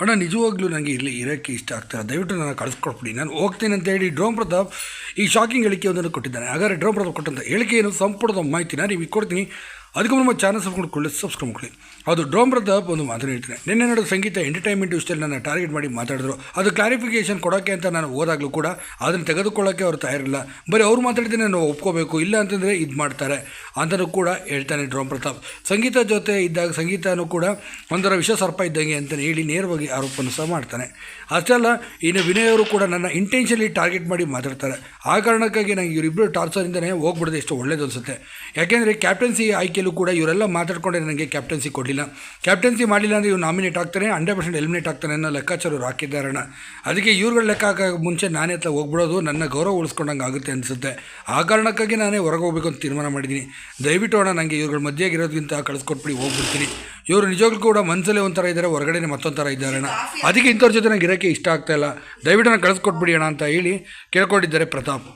ಅಣ್ಣ, ನಿಜವಾಗ್ಲೂ ನನಗೆ ಇಲ್ಲಿ ಇರೋಕ್ಕೆ ಇಷ್ಟ ಆಗ್ತಾ ದಯವಿಟ್ಟು ನಾನು ಕಳಿಸ್ಕೊಟ್ಬಿಡಿ. ನಾನು ಹೋಗ್ತೇನೆ ಅಂತ ಹೇಳಿ ಡ್ರೋನ್ ಪ್ರತಾಪ್ ಈ ಶಾಕಿಂಗ್ ಹೇಳಿಕೆಯೊಂದನ್ನು ಕೊಟ್ಟಿದ್ದಾನೆ. ಹಾಗಾದರೆ ಡ್ರೋನ್ ಪ್ರತಾಪ್ ಕೊಟ್ಟಂಥ ಹೇಳಿಕೆಯನ್ನು ಸಂಪೂರ್ಣದ ಮಾಹಿತಿನ ನೀವು ಕೊಡ್ತೀನಿ. ಅದಕ್ಕೂ ನಮ್ಮ ಚಾನಲ್ ಸಬ್ಸ್ಕ್ರೈಬ್ ಕೊಳ್ಳಿ ಸಬ್ಸ್ಕ್ರೈಬ್ ಮಾಡಿ ಅದು ಡ್ರೋಮ್ ಪ್ರತಾಪ್ ಒಂದು ಮಾತನ್ನು ಹೇಳ್ತೀನಿ. ನಿನ್ನೆ ನಡೆದ ಸಂಗೀತ ಎಂಟರ್ಟೈನ್ಮೆಂಟ್ ವಿಷಯದಲ್ಲಿ ನನ್ನ ಟಾರ್ಗೆಟ್ ಮಾಡಿ ಮಾತಾಡಿದ್ರು. ಅದು ಕ್ಲಾರಿಫಿಕೇಷನ್ ಕೊಡೋಕ್ಕೆ ಅಂತ ನಾನು ಹೋದಾಗಲೂ ಕೂಡ ಅದನ್ನು ತೆಗೆದುಕೊಳ್ಳೋಕ್ಕೆ ಅವ್ರು ತಯಾರಿಲ್ಲ. ಬರೀ ಅವ್ರು ಮಾತಾಡ್ತೀನಿ ನಾನು ಒಪ್ಕೋಬೇಕು, ಇಲ್ಲ ಅಂತಂದರೆ ಇದು ಮಾಡ್ತಾರೆ ಅಂತಲೂ ಕೂಡ ಹೇಳ್ತಾನೆ ಡ್ರೋಮ್ ಪ್ರತಾಪ್ ಸಂಗೀತ ಜೊತೆ ಇದ್ದಾಗ ಸಂಗೀತನೂ ಕೂಡ ಒಂದರ ವಿಷ ಸರ್ಪ ಇದ್ದಂಗೆ ಅಂತಲೇ ಹೇಳಿ ನೇರವಾಗಿ ಆರೋಪವನ್ನು ಸಹ ಮಾಡ್ತಾನೆ. ಅಷ್ಟೇ ಅಲ್ಲ, ಇನ್ನು ವಿನಯ್ ಅವರು ಕೂಡ ನನ್ನ ಇಂಟೆನ್ಷನ್ಲಿ ಟಾರ್ಗೆಟ್ ಮಾಡಿ ಮಾತಾಡ್ತಾರೆ. ಆ ಕಾರಣಕ್ಕಾಗಿ ನನಗೆ ಇವರಿಬ್ಬರು ಟಾರ್ಚರಿಂದನೇ ಹೋಗ್ಬಿಡೋದು ಎಷ್ಟು ಒಳ್ಳೇದು ಅನಿಸುತ್ತೆ. ಯಾಕೆಂದರೆ ಕ್ಯಾಪ್ಟನ್ಸಿ ಆಯ್ಕೆಯಲ್ಲೂ ಕೂಡ ಇವರೆಲ್ಲ ಮಾತಾಡ್ಕೊಂಡ್ರೆ ನನಗೆ ಕ್ಯಾಪ್ಟನ್ಸಿ ಕೊಡಲಿಲ್ಲ. ಕ್ಯಾಪ್ಟನ್ಸಿ ಮಾಡಲಿಲ್ಲ ಅಂದರೆ ಇವ್ರು ನಾಮಿನೇಟ್ ಆಗ್ತಾರೆ ಹಂಡ್ರೆಡ್ ಪರ್ಸೆಂಟ್ ಎಲಿಮಿನೇಟ್ ಆಗ್ತಾನೆ ಅನ್ನೋ ಲೆಕ್ಕಾಚಾರ ಹಾಕಿದ್ದಾರೆ ಹಾಕಿದ್ದಾರಣ ಅದಕ್ಕೆ ಇವ್ರುಗಳ ಲೆಕ್ಕ ಹಾಕೋ ಮುಂಚೆ ನಾನೇ ಹತ್ರ ಹೋಗ್ಬಿಡೋದು, ನನ್ನ ಗೌರವ ಉಳಿಸ್ಕೊಂಡಂಗೆ ಆಗುತ್ತೆ ಅನಿಸುತ್ತೆ. ಆ ಕಾರಣಕ್ಕಾಗಿ ನಾನೇ ಹೊರಗೆ ಹೋಗ್ಬೇಕು ಅಂತ ತೀರ್ಮಾನ ಮಾಡಿದ್ದೀನಿ. ದಯವಿಟ್ಟು ಅಣ್ಣ ನನಗೆ ಇವ್ರುಗಳ ಮಧ್ಯೆ ಇರೋದ್ಕಿಂತ ಕಳಿಸ್ಕೊಟ್ಬಿಡಿ, ಹೋಗ್ಬಿಡ್ತೀನಿ. ಇವರು ನಿಜವಾಗ್ಲೂ ಕೂಡ ಮನಸ್ಸಲ್ಲೇ ಒಂಥರ ಇದ್ದಾರೆ ಹೊರಗಡೆ ಮತ್ತೊಂಥರ ಥರ ಇದ್ದಾರೆ ಅಣ್ಣ. ಅದಕ್ಕೆ ಇಂಥವ್ರ ಜೊತೆ ನನಗೆ ಇರೋಕ್ಕೆ ಇಷ್ಟ ಆಗ್ತಾ ಇಲ್ಲ. ದಯವಿಟ್ಟು ನಾನು ಕಳಿಸ್ಕೊಟ್ಬಿಡಿ ಅಣ್ಣ ಅಂತ ಹೇಳಿ ಕೇಳ್ಕೊಂಡಿದ್ದಾರೆ ಪ್ರತಾಪ್.